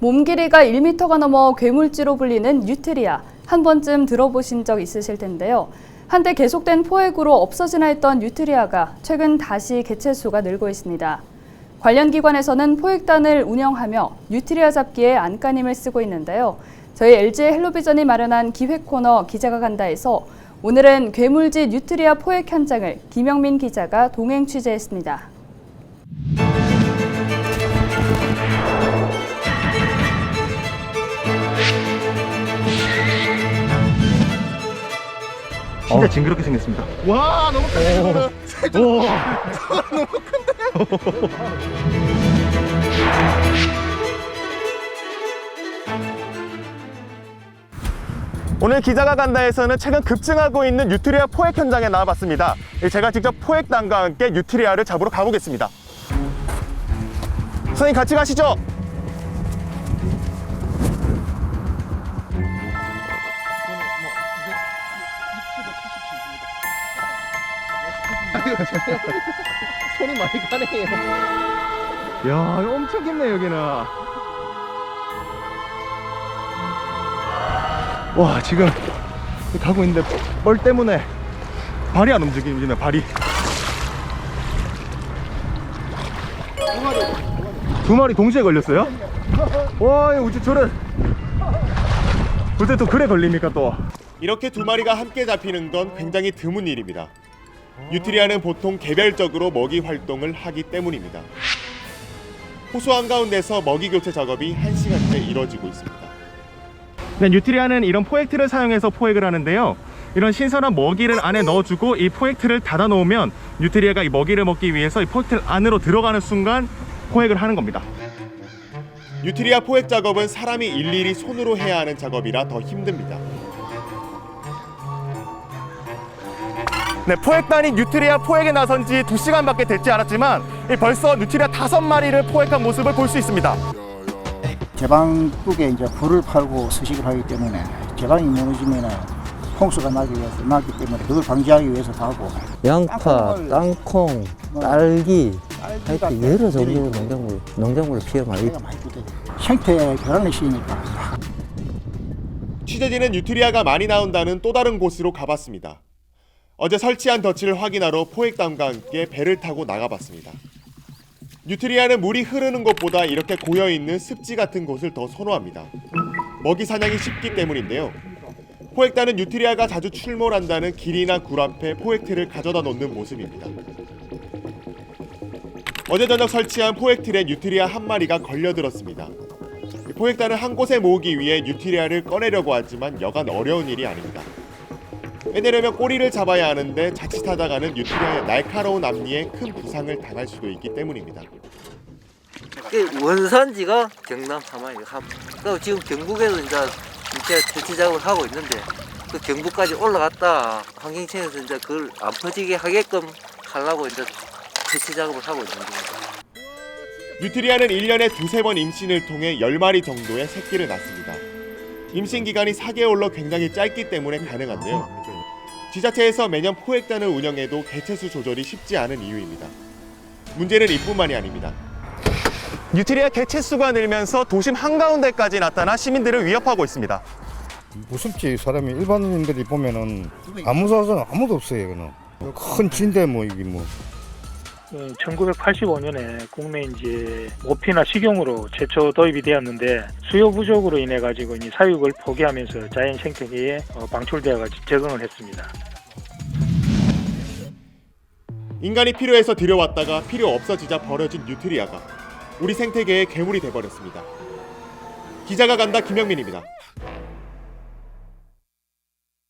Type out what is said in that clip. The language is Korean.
몸 길이가 1m가 넘어 괴물지로 불리는 뉴트리아. 한 번쯤 들어보신 적 있으실 텐데요. 한때 계속된 포획으로 없어지나 했던 뉴트리아가 최근 다시 개체수가 늘고 있습니다. 관련 기관에서는 포획단을 운영하며 뉴트리아 잡기에 안간힘을 쓰고 있는데요. 저희 LG 헬로비전이 마련한 기획 코너 기자가 간다에서 오늘은 괴물지 뉴트리아 포획 현장을 김영민 기자가 동행 취재했습니다. 진짜 징그럽게 생겼습니다. 와 너무 크네 이거는 오. 오늘 기자가 간다에서는 최근 급증하고 있는 뉴트리아 포획 현장에 나와봤습니다. 제가 직접 포획단과 함께 뉴트리아를 잡으러 가보겠습니다. 선생님 같이 가시죠. 손이 많이 가네요 야, 엄청 깊네 여기는. 와, 지금 가고 있는데 뻘 때문에 발이 안 움직이네, 발이. 두 마리 동시에 걸렸어요? 와, 어째 저래? 어째 또 그래 걸립니까 또? 이렇게 두 마리가 함께 잡히는 건 굉장히 드문 일입니다. 뉴트리아는 보통 개별적으로 먹이 활동을 하기 때문입니다. 호수 한가운데서 먹이 교체 작업이 1시간째 이뤄지고 있습니다. 네, 뉴트리아는 이런 포획틀을 사용해서 포획을 하는데요. 이런 신선한 먹이를 안에 넣어주고 이 포획틀을 닫아 놓으면 뉴트리아가 이 먹이를 먹기 위해서 이 포획틀 안으로 들어가는 순간 포획을 하는 겁니다. 뉴트리아 포획 작업은 사람이 일일이 손으로 해야 하는 작업이라 더 힘듭니다. 네, 포획단이 뉴트리아 포획에 나선 지 2시간밖에 되지 않았지만 이 벌써 뉴트리아 다섯 마리를 포획한 모습을 볼 수 있습니다. 제방국에 이제 불을 팔고 서식을 하기 때문에 제방이 무너지면 홍수가 나기 위해서 나기 때문에 그걸 방지하기 위해서 하고 양파, 땅콩, 뭐, 딸기 하여튼 여러 종류의 이런 농작물, 농작물을 피해 많이 생태 결함이 시니까 취재진은 뉴트리아가 많이 나온다는 또 다른 곳으로 가봤습니다. 어제 설치한 덫을 확인하러 포획단과 함께 배를 타고 나가봤습니다. 뉴트리아는 물이 흐르는 곳보다 이렇게 고여 있는 습지 같은 곳을 더 선호합니다. 먹이 사냥이 쉽기 때문인데요. 포획단은 뉴트리아가 자주 출몰한다는 길이나 굴 앞에 포획틀을 가져다 놓는 모습입니다. 어제 저녁 설치한 포획틀에 뉴트리아 한 마리가 걸려들었습니다. 포획단을 한 곳에 모으기 위해 뉴트리아를 꺼내려고 하지만 여간 어려운 일이 아닙니다. 빼내려면 꼬리를 잡아야 하는데 자칫하다가는 뉴트리아의 날카로운 앞니에 큰 부상을 당할 수도 있기 때문입니다. 그 원산지가 경남 함안이 함. 그 지금 경북에서 이제 이제 퇴치 작업을 하고 있는데 그 경북까지 올라갔다 환경청에서 이제 그걸 안 퍼지게 하게끔 하려고 이제 퇴치 작업을 하고 있는 겁니다. 뉴트리아는 1년에 두세 번 임신을 통해 10마리 정도의 새끼를 낳습니다. 임신 기간이 4개월로 굉장히 짧기 때문에 가능한데요. 지자체에서 매년 포획단을 운영해도 개체수 조절이 쉽지 않은 이유입니다. 문제는 이뿐만이 아닙니다. 뉴트리아 개체수가 늘면서 도심 한가운데까지 나타나 시민들을 위협하고 있습니다. 무섭지 사람이 일반인들이 보면은 아무 사람 아무도 없어요 이거는 큰 진대 뭐 이게 뭐 1985년에 국내 이제 모피나 식용으로 최초 도입이 되었는데 수요 부족으로 인해 가지고 이 사육을 포기하면서 자연 생태계에 어, 방출되어 가지고 적응을 했습니다. 인간이 필요해서 들여왔다가 필요 없어지자 버려진 뉴트리아가 우리 생태계의 괴물이 돼버렸습니다. 기자가 간다 김영민입니다.